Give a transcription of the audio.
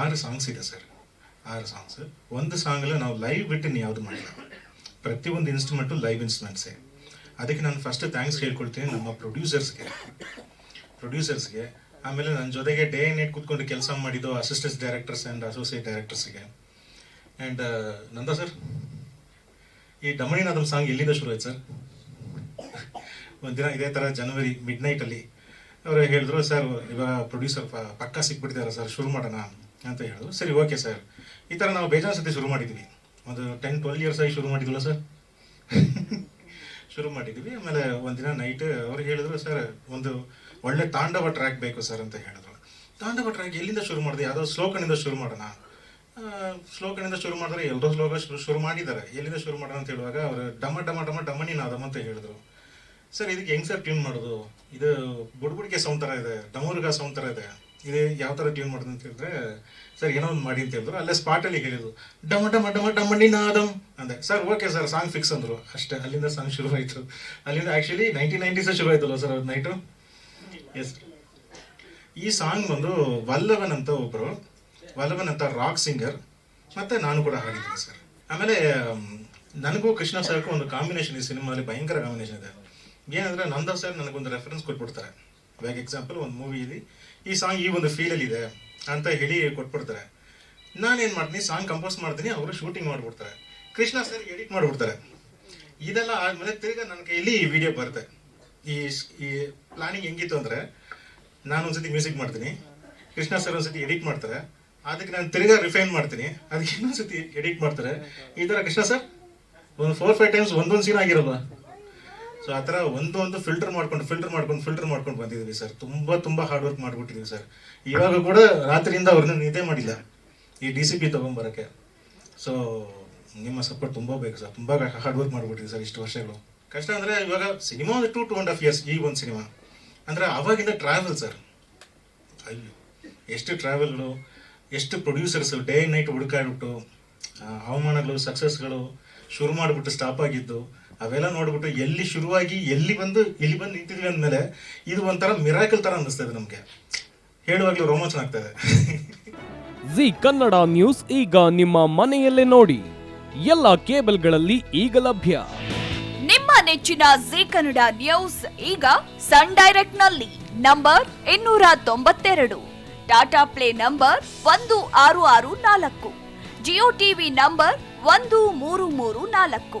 ಆರು ಸಾಂಗ್ಸ್ ಇದೆ ಸರ್ ಆರು ಸಾಂಗ್ಸ್ ಒಂದು ಸಾಂಗಲ್ಲಿ ನಾವು ಲೈವ್ ಬಿಟ್ಟು ಇನ್ನು ಯಾವ್ದು ಮಾಡಿಲ್ಲ. ಪ್ರತಿಯೊಂದು ಇನ್ಸ್ಟ್ರೂಮೆಂಟು ಲೈವ್ ಇನ್ಸ್ಟ್ರೂಮೆಂಟ್ಸೇ ಅದಕ್ಕೆ ನಾನು ಫಸ್ಟ್ ಥ್ಯಾಂಕ್ಸ್ ಹೇಳ್ಕೊಳ್ತೀನಿ ನಮ್ಮ ಪ್ರೊಡ್ಯೂಸರ್ಸ್ಗೆ ಪ್ರೊಡ್ಯೂಸರ್ಸ್ಗೆ ಆಮೇಲೆ ನನ್ನ ಜೊತೆಗೆ ಡೇ ನೈಟ್ ಕೂತ್ಕೊಂಡು ಕೆಲಸ ಮಾಡಿದ್ದು ಅಸಿಸ್ಟೆಂಟ್ ಡೈರೆಕ್ಟರ್ಸ್ ಆ್ಯಂಡ್ ಅಸೋಸಿಯೇಟ್ ಡೈರೆಕ್ಟರ್ಸ್ಗೆ ಆ್ಯಂಡ್ ನಂದ ಸರ್ ಈ ಡಮಣಿನಾದಮ್ ಸಾಂಗ್ ಎಲ್ಲಿಂದ ಶುರು ಆಯ್ತು ಸರ್ ಒಂದಿನ ಇದೇ ಥರ ಜನವರಿ ಮಿಡ್ ನೈಟಲ್ಲಿ ಅವರು ಹೇಳಿದ್ರು ಸರ್ ಇವಾಗ ಪ್ರೊಡ್ಯೂಸರ್ ಪಕ್ಕ ಸಿಕ್ಬಿಡ್ತಾರೆ ಸರ್ ಶುರು ಮಾಡೋಣ. ಅಂತ ಹೇಳಿದ್ರು ಸರಿ ಓಕೆ ಸರ್ ಈ ಥರ ನಾವು ಬೇಜಾನ್ ಸತಿ ಶುರು ಮಾಡಿದ್ವಿ. ಒಂದು ಟೆನ್ ಟ್ವೆಲ್ ಇಯರ್ಸ್ ಆಗಿ ಶುರು ಮಾಡಿದ್ವಲ್ಲ ಸರ್ ಶುರು ಮಾಡಿದ್ವಿ. ಆಮೇಲೆ ಒಂದಿನ ನೈಟ್ ಅವ್ರು ಹೇಳಿದ್ರು ಸರ್ ಒಂದು ಒಳ್ಳೆ ತಾಂಡವ ಟ್ರ್ಯಾಕ್ ಬೇಕು ಸರ್ ಅಂತ ಹೇಳಿದ್ರು. ತಾಂಡವ ಟ್ರ್ಯಾಕ್ ಎಲ್ಲಿಂದ ಶುರು ಮಾಡಿದೆ? ಯಾವುದೋ ಶ್ಲೋಕನಿಂದ ಶುರು ಮಾಡೋಣ. ಶ್ಲೋಕನಿಂದ ಶುರು ಮಾಡಿದ್ರೆ ಎಲ್ಲರೂ ಶ್ಲೋಕ ಶುರು ಮಾಡಿದ್ದಾರೆ. ಎಲ್ಲಿಂದ ಶುರು ಮಾಡೋಣ ಅಂತ ಹೇಳುವಾಗ ಅವರು ಡಮ ಡಮ ಡಮ ಡಮಣಿ ನಾದಮ್ ಅಂತ ಹೇಳಿದ್ರು. ಸರ್ ಇದಕ್ಕೆ ಹೆಂಗ್ ಸರ್ ಟ್ಯೂನ್ ಮಾಡೋದು? ಇದು ಬುಡ್ಬುಡಿಕೆ ಸೌಂಡ್ ಥರ ಇದೆ, ಡಮೂರ್ಗ ಸೌಂಡ್ ಥರ ಇದೆ. ಇದು ಯಾವ ಥರ ಟ್ಯೂನ್ ಮಾಡೋದು ಅಂತ ಹೇಳಿದ್ರೆ, ಸರ್, ಏನೋ ಒಂದು ಮಾಡಿ ಅಂತ ಹೇಳಿದ್ರು. ಅಲ್ಲೇ ಸ್ಪಾಟಲ್ಲಿ ಹೇಳಿದ್ರು, ಡಮ ಡಮ ಡಮ ಡಮಣಿ ನಾದಮ್ ಅಂದೆ. Sir okay sir song fix ಅಂದರು. ಅಷ್ಟೇ, ಅಲ್ಲಿಂದ ಸಾಂಗ್ ಶುರು ಆಯಿತು ಅಲ್ಲಿಂದ ಆ್ಯಕ್ಚುಲಿ ನೈನ್ಟೀನ್ ನೈಂಟೀಸೇ ಶುರು ಆಯ್ತಲ್ಲ ಸರ್ ಅದು ನೈಟು ಎಸ್ ಈ ಸಾಂಗ್ ಬಂದು ವಲ್ಲವನ್ ಅಂತ ಒಬ್ಬರು ವಲ್ಲವನ್ ಅಂತ ರಾಕ್ ಸಿಂಗರ್ ಮತ್ತು ನಾನು ಕೂಡ ಹಾಡಿದ್ದೀನಿ ಸರ್ ಆಮೇಲೆ ನನಗೂ ಕೃಷ್ಣ ಸರ್ಗೂ ಒಂದು ಕಾಂಬಿನೇಷನ್ ಈ ಸಿನಿಮಾದಲ್ಲಿ ಭಯಂಕರ ಕಾಂಬಿನೇಷನ್ ಇದೆ. ಏನಂದ್ರೆ ನಂದ ಸರ್ ನನಗೊಂದು ರೆಫರೆನ್ಸ್ ಕೊಟ್ಬಿಡ್ತಾರೆ. ಇವಾಗ ಎಕ್ಸಾಂಪಲ್ ಒಂದು ಮೂವಿ ಇದೆ ಈ ಸಾಂಗ್ ಈ ಒಂದು ಫೀಲಲ್ಲಿ ಇದೆ ಅಂತ ಹೇಳಿ ಕೊಟ್ಬಿಡ್ತಾರೆ. ನಾನೇನು ಮಾಡ್ತೀನಿ ಸಾಂಗ್ ಕಂಪೋಸ್ ಮಾಡ್ತೀನಿ, ಅವರು ಶೂಟಿಂಗ್ ಮಾಡಿಬಿಡ್ತಾರೆ. ಕೃಷ್ಣ ಸರ್ ಎಡಿಟ್ ಮಾಡಿಬಿಡ್ತಾರೆ. ಇದೆಲ್ಲ ಆದಮೇಲೆ ತಿರ್ಗಾ ನನ್ನ ಕೈಯಲ್ಲಿ ಈ ವಿಡಿಯೋ ಬರುತ್ತೆ. ಈ ಈ ಪ್ಲಾನಿಂಗ್ ಹೆಂಗಿತ್ತು ಅಂದರೆ, ನಾನು ಒಂದ್ಸತಿ ಮ್ಯೂಸಿಕ್ ಮಾಡ್ತೀನಿ, ಕೃಷ್ಣ ಸರ್ ಒಂದ್ಸತಿ ಎಡಿಟ್ ಮಾಡ್ತಾರೆ. ಅದಕ್ಕೆ ನಾನು ತಿರ್ಗಾ ರಿಫೈನ್ ಮಾಡ್ತೀನಿ, ಅದಕ್ಕೆ ಇನ್ನೊಂದ್ಸತಿ ಎಡಿಟ್ ಮಾಡ್ತಾರೆ. ಈ ಥರ ಕೃಷ್ಣ ಸರ್ ಒಂದು ಫೋರ್ ಫೈವ್ ಟೈಮ್ಸ್ ಒಂದೊಂದು ಸೀನ್ ಆಗಿರಲ್ವಾ? ಸೊ ಆ ಥರ ಒಂದೊಂದು ಒಂದು ಫಿಲ್ಟರ್ ಮಾಡ್ಕೊಂಡು ಫಿಲ್ಟರ್ ಮಾಡ್ಕೊಂಡು ಫಿಲ್ಟರ್ ಮಾಡ್ಕೊಂಡು ಬಂದಿದ್ದೀವಿ ಸರ್. ತುಂಬ ತುಂಬ ಹಾರ್ಡ್ ವರ್ಕ್ ಮಾಡಿಬಿಟ್ಟಿದ್ದೀವಿ ಸರ್. ಇವಾಗ ಕೂಡ ರಾತ್ರಿಯಿಂದ ಅವ್ರನ್ನ ನಿದ್ದೆ ಮಾಡಿಲ್ಲ. ಈ ಡಿ ಸಿ ಪಿ ತೊಗೊಂಬರೋಕ್ಕೆ. ಸೊ ನಿಮ್ಮ ಸಪೋರ್ಟ್ ತುಂಬ ಬೇಕು ಸರ್. ತುಂಬ ಹಾರ್ಡ್ ವರ್ಕ್ ಮಾಡಿಬಿಟ್ಟಿದ್ವಿ ಸರ್ ಇಷ್ಟು ವರ್ಷಗಳು. ಕಷ್ಟ ಅಂದರೆ ಇವಾಗ ಸಿನಿಮಾ ಒಂದು two to and half years ಈ ಒಂದು ಸಿನಿಮಾ ಅಂದರೆ ಅವಾಗಿಂದ ಟ್ರಾವೆಲ್ ಸರ್. ಅಯ್ಯೋ, ಎಷ್ಟು ಟ್ರಾವೆಲ್ಗಳು ಎಷ್ಟು ಪ್ರೊಡ್ಯೂಸರ್ಸ್ ಡೇ ನೈಟ್ ಹುಡುಕಾಡ್ಬಿಟ್ಟು ಹವಾಮಾನಗಳು ಸಕ್ಸಸ್ಗಳು ಶುರು ಮಾಡಿಬಿಟ್ಟು ಸ್ಟಾಪ್ ಆಗಿದ್ದು ಅವೆಲ್ಲ ನೋಡ್ಬಿಟ್ಟು ಎಲ್ಲಿ ಶುರುವಾಗಿ ಎಲ್ಲಿ ಬಂದು ಎಲ್ಲಿ ಬಂದು ನಿಂತಿದ್ವಿ ಅಂದಮೇಲೆ ಇದು ಒಂಥರ ಮಿರಾಕಲ್ ಥರ ಅನ್ನಿಸ್ತಾ ಇದೆ ನಮಗೆ. ಹೇಳುವಾಗಲೂ ರೋಮಾಂಚನ ಆಗ್ತಾ ಇದೆ. ಜಿ ಕನ್ನಡ ನ್ಯೂಸ್ ಈಗ ನಿಮ್ಮ ಮನೆಯಲ್ಲೇ ನೋಡಿ. ಎಲ್ಲ ಕೇಬಲ್ಗಳಲ್ಲಿ ಈಗ ಲಭ್ಯ. ನಿಮ್ಮ ನೆಚ್ಚಿನ ಜಿ ಕನ್ನಡ ನ್ಯೂಸ್ ಈಗ ಸನ್ ಡೈರೆಕ್ಟ್ನಲ್ಲಿ ನಂಬರ್ ಇನ್ನೂರ ತೊಂಬತ್ತೆರಡು ಟಾಟಾ ಪ್ಲೇ ನಂಬರ್ ಒಂದು ಆರು ಆರು ನಾಲ್ಕು ಜಿಯೋ ಟಿವಿ ನಂಬರ್ ಒಂದು ಮೂರು ಮೂರು ನಾಲ್ಕು.